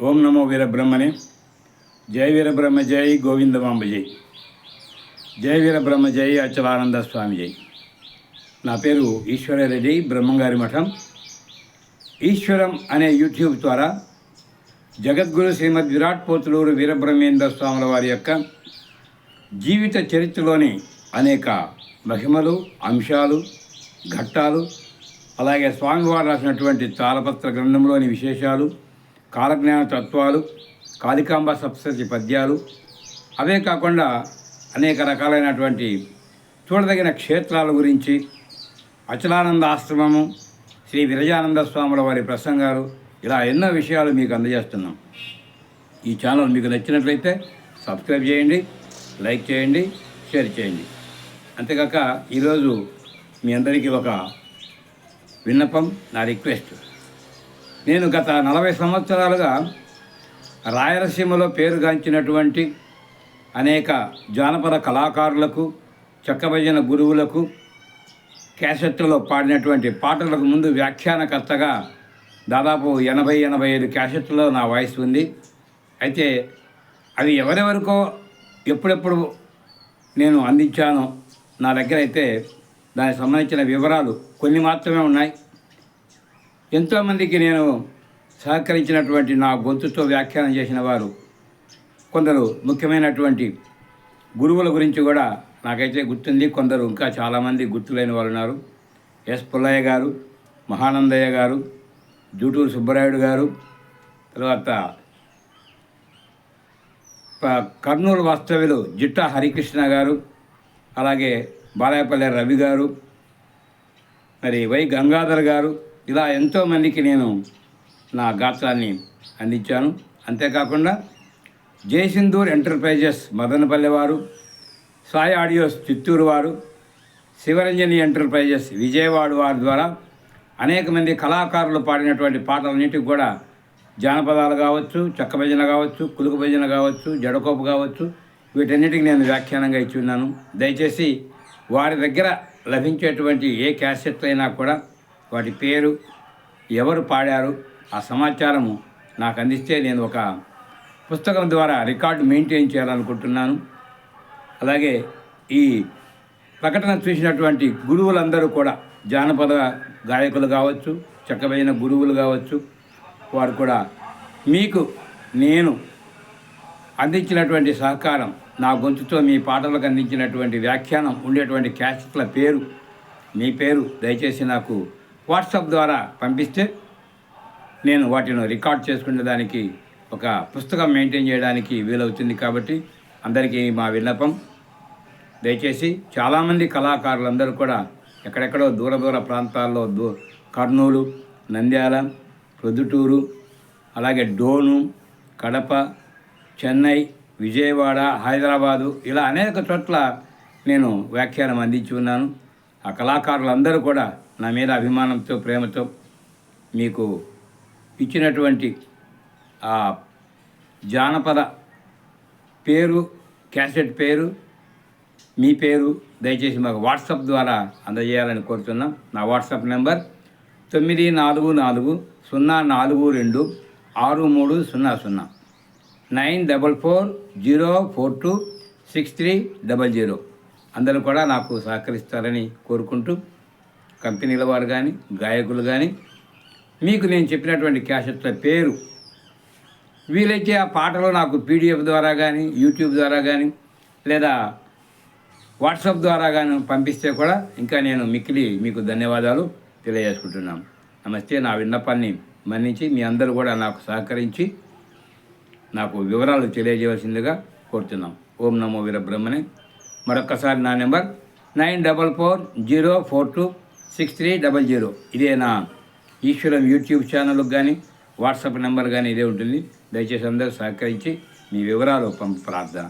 ఓం నమో వీరబ్రహ్మణే. జై వీరబ్రహ్మ జై గోవిందమాంబ జై జై వీరబ్రహ్మ జై అచలానంద స్వామి జై నా పేరు ఈశ్వరరెడ్డి బ్రహ్మంగారి మఠం. ఈశ్వరం అనే యూట్యూబ్ ద్వారా జగద్గురు శ్రీమద్ విరాట్ పోతులూరు వీరబ్రహ్మేంద్ర స్వాముల వారి యొక్క జీవిత చరిత్రలోని అనేక మహిమలు అంశాలు ఘట్టాలు అలాగే స్వామివారు రాసినటువంటి తాళపత్ర గ్రంథంలోని విశేషాలు కాలజ్ఞాన తత్వాలు కాళికాంబ సప్తశతి పద్యాలు. అవే కాకుండా అనేక రకాలైనటువంటి చూడదగిన క్షేత్రాల గురించి అచలానంద ఆశ్రమము శ్రీ విరజానంద స్వాముల వారి ప్రసంగాలు ఇలా ఎన్నో విషయాలు మీకు అందజేస్తున్నాం. ఈ ఛానల్ మీకు నచ్చినట్లయితే సబ్స్క్రైబ్ చేయండి లైక్ చేయండి షేర్ చేయండి. అంతేకాక ఈరోజు మీ అందరికీ ఒక విన్నపం నా రిక్వెస్ట్. నేను గత నలభై సంవత్సరాలుగా రాయలసీమలో పేరుగాంచినటువంటి అనేక జానపద కళాకారులకు చక్కభజన గురువులకు క్యాసెట్లలో పాడినటువంటి పాటలకు ముందు వ్యాఖ్యానకర్తగా దాదాపు ఎనభై ఎనభై ఐదు క్యాసెట్లలో నా వాయిస్ ఉంది. అయితే అవి ఎవరెవరికో ఎప్పుడెప్పుడు నేను అందించానో నా దగ్గర అయితే దానికి సంబంధించిన వివరాలు కొన్ని మాత్రమే ఉన్నాయి. ఎంతోమందికి నేను సహకరించినటువంటి నా గొంతుతో వ్యాఖ్యానం చేసిన వారు కొందరు ముఖ్యమైనటువంటి గురువుల గురించి కూడా నాకైతే గుర్తుంది. కొందరు ఇంకా చాలామంది గుర్తులేని వాళ్ళు ఉన్నారు. ఎస్ పుల్లయ్య గారు మహానందయ్య గారు జూటూరు సుబ్బరాయుడు గారు తర్వాత కర్నూలు వాస్తవ్యులు జిట్టా హరికృష్ణ గారు అలాగే బాలాయపల్లి రవి గారు మరి వై గంగాధర్ గారు ఇలా ఎంతోమందికి నేను నా గాత్రాన్ని అందించాను. అంతేకాకుండా జయసింధూర్ ఎంటర్ప్రైజెస్ మదనపల్లి వారు సాయి ఆడియోస్ చిత్తూరు వారు శివరంజని ఎంటర్ప్రైజెస్ విజయవాడ వారి ద్వారా అనేక మంది కళాకారులు పాడినటువంటి పాటలన్నిటికి కూడా జానపదాలు కావచ్చు చెక్క భజన కావచ్చు కులుకు భజన కావచ్చు జడకోపు కావచ్చు వీటన్నిటికి నేను వ్యాఖ్యానంగా ఇచ్చి ఉన్నాను. దయచేసి వారి దగ్గర లభించేటువంటి ఏ క్యాసెట్ అయినా కూడా వాటి పేరు ఎవరు పాడారు? ఆ సమాచారము నాకు అందిస్తే నేను ఒక పుస్తకం ద్వారా రికార్డు మెయింటైన్ చేయాలనుకుంటున్నాను. అలాగే ఈ ప్రకటన చూసినటువంటి గురువులందరూ కూడా జానపద గాయకులు కావచ్చు చక్కబైన గురువులు కావచ్చు వారు కూడా మీకు నేను అందించినటువంటి సహకారం నా గొంతుతో మీ పాటలకు అందించినటువంటి వ్యాఖ్యానం ఉండేటువంటి క్యాసెట్ల పేరు మీ పేరు దయచేసి నాకు వాట్సాప్ ద్వారా పంపిస్తే నేను వాటిని రికార్డ్ చేసుకునే దానికి ఒక పుస్తకం మెయింటైన్ చేయడానికి వీలవుతుంది కాబట్టి అందరికీ మా విన్నపం. దయచేసి చాలామంది కళాకారులందరూ కూడా ఎక్కడెక్కడో దూర దూర ప్రాంతాల్లో దూ కర్నూలు నంద్యాల ప్రొద్దుటూరు అలాగే డోను కడప చెన్నై విజయవాడ హైదరాబాదు ఇలా అనేక చోట్ల నేను వ్యాఖ్యానం అందించి ఉన్నాను. ఆ కళాకారులందరూ కూడా నా మీద అభిమానంతో ప్రేమతో మీకు ఇచ్చినటువంటి ఆ జానపద పేరు క్యాసెట్ పేరు మీ పేరు దయచేసి మాకు వాట్సాప్ ద్వారా అందజేయాలని కోరుతున్నాం. నా వాట్సాప్ నెంబర్ తొమ్మిది నాలుగు నాలుగు సున్నా నాలుగు రెండు ఆరు మూడు సున్నా సున్నా. Nine double four zero four two six three double zero. అందరూ కూడా నాకు సహకరిస్తారని కోరుకుంటూ కంపెనీల వారు కానీ గాయకులు కానీ మీకు నేను చెప్పినటువంటి క్యాసెట్ల పేరు వీలైతే ఆ పాటలు నాకు పీడిఎఫ్ ద్వారా కానీ యూట్యూబ్ ద్వారా కానీ లేదా వాట్సాప్ ద్వారా కానీ పంపిస్తే కూడా ఇంకా నేను మిక్కిలి మీకు ధన్యవాదాలు తెలియజేసుకుంటున్నాను నమస్తే నా విన్నపాన్ని మన్నించి మీ అందరూ కూడా నాకు సహకరించి నాకు వివరాలు తెలియజేయవలసిందిగా కోరుతున్నాం. ఓం నమో వీరబ్రహ్మణే మరొక్కసారి నా number nine double four zero four two six three double zero. ఇదే నా ఈశ్వరం యూట్యూబ్ ఛానల్కి కానీ వాట్సాప్ నెంబర్ కానీ ఇదే ఉంటుంది. దయచేసి అందరూ సహకరించి మీ వివరాలు పంప ప్రార్థన.